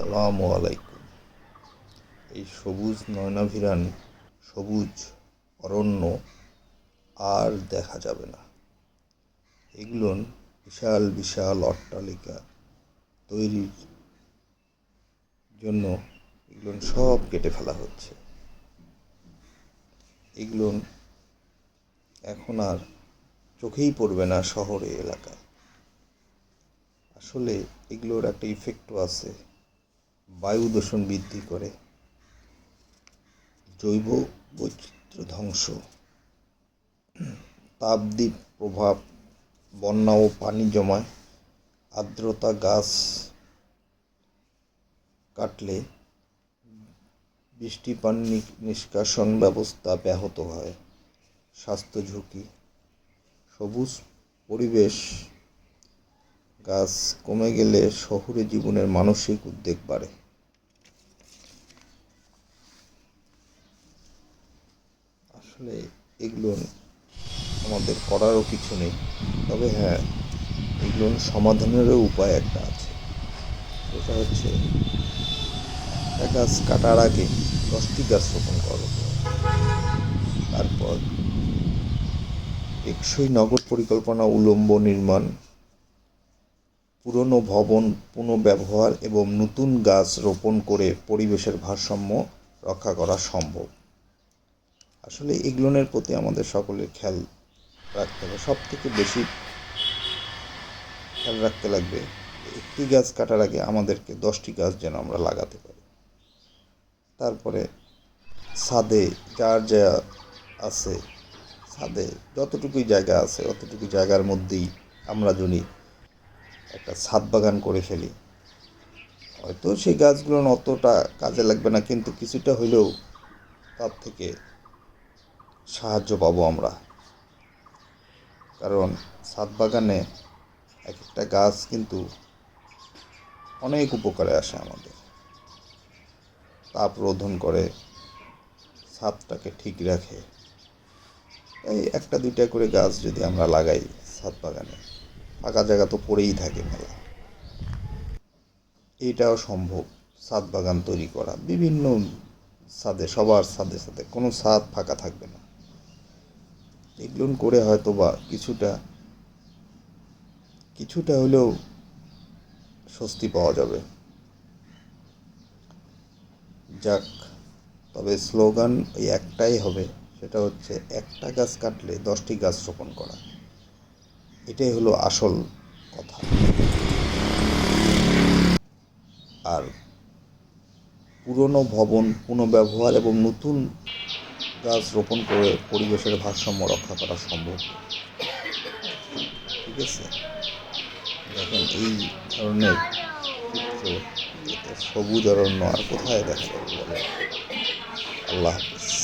আসসালামু আলাইকুম। এই সবুজ নয়নাভিরান, সবুজ, অরণ্য আর দেখা যাবে না। এগুলো বিশাল বিশাল অট্টালিকা তৈরির জন্য এগুলো সব কেটে ফেলা হচ্ছে। এগুলো এখন আর চোখেই পড়বে না শহরে, এলাকায়। আসলে এগুলোর একটা ইফেক্টও আছে। বায়ু দূষণ বৃদ্ধি করে। জৈব বৈচিত্র্য ধ্বংস। তাপদ্বীপ প্রভাব, বন্যা ও পানি জমায়। আর্দ্রতা গাছ কাটলে বৃষ্টি পানি নিষ্কাশন ব্যবস্থা ব্যাহত হয়। স্বাস্থ্য ঝুঁকি। সবুজ পরিবেশ গাছ কমে গেলে শহুরে জীবনের মানসিক উদ্বেগ বাড়ে। আসলে এগুলো আমাদের করারও কিছু নেই। তবে হ্যাঁ এগুলো সমাধানেরও উপায় একটা আছে। সেটা হচ্ছে একটা গাছ কাটার আগে দশটি গাছ রোপণ করো। তারপর টেকসই নগর পরিকল্পনা উলম্ব নির্মাণ, পুরনো ভবন পুনঃব্যবহার এবং নতুন গাছ রোপণ করে পরিবেশের ভারসাম্য রক্ষা করা সম্ভব। আসলে এগুলোনের প্রতি আমাদের সকলের খেয়াল রাখতে হবে। সব থেকে বেশি খেয়াল রাখতে লাগবে, একটি গাছ কাটার আগে আমাদেরকে দশটি গাছ যেন আমরা লাগাতে পারি। তারপরে ছাদে যার যা আছে, ছাদে যতটুকুই জায়গা আছে, অতটুকু জায়গার মধ্যেই আমরা যদি একটা ছাদ বাগান করে ফেলি, হয়তো সেই গাছগুলো অতটা কাজে লাগবে না, কিন্তু কিছুটা হলেও তার থেকে সাহায্য পাবো আমরা। কারণ ছাদ বাগানে এক একটা গাছ কিন্তু অনেক উপকারে আসে আমাদের। তাপ রোধন করে ছাদটাকে ঠিক রাখে। এই একটা দুইটা করে গাছ যদি আমরা লাগাই ছাদ বাগানে, ফাঁকা জায়গা তো পড়েই থাকে মেলা এইটাও সম্ভব ছাদ বাগান তৈরি করা। বিভিন্ন ছাদে সবার ছাদে ছাদে কোনো ছাদ ফাঁকা থাকবে না। এগুলো করে হয়তো বা কিছুটা কিছুটা হলেও স্বস্তি পাওয়া যাবে। যাক, তবে স্লোগান ওই একটাই হবে, সেটা হচ্ছে একটা গাছ কাটলে দশটি গাছ রোপণ করা। এটাই হলো আসল কথা। আর পুরনো ভবন পুনঃব্যবহার এবং নতুন গাছ রোপণ করে পরিবেশের ভারসাম্য রক্ষা করা সম্ভব। ঠিক আছে? দেখেন, এই ধরনের চিত্র সবুজ অরণ্য আর কোথায় দেখা যাবে? আল্লাহ হাফিজ।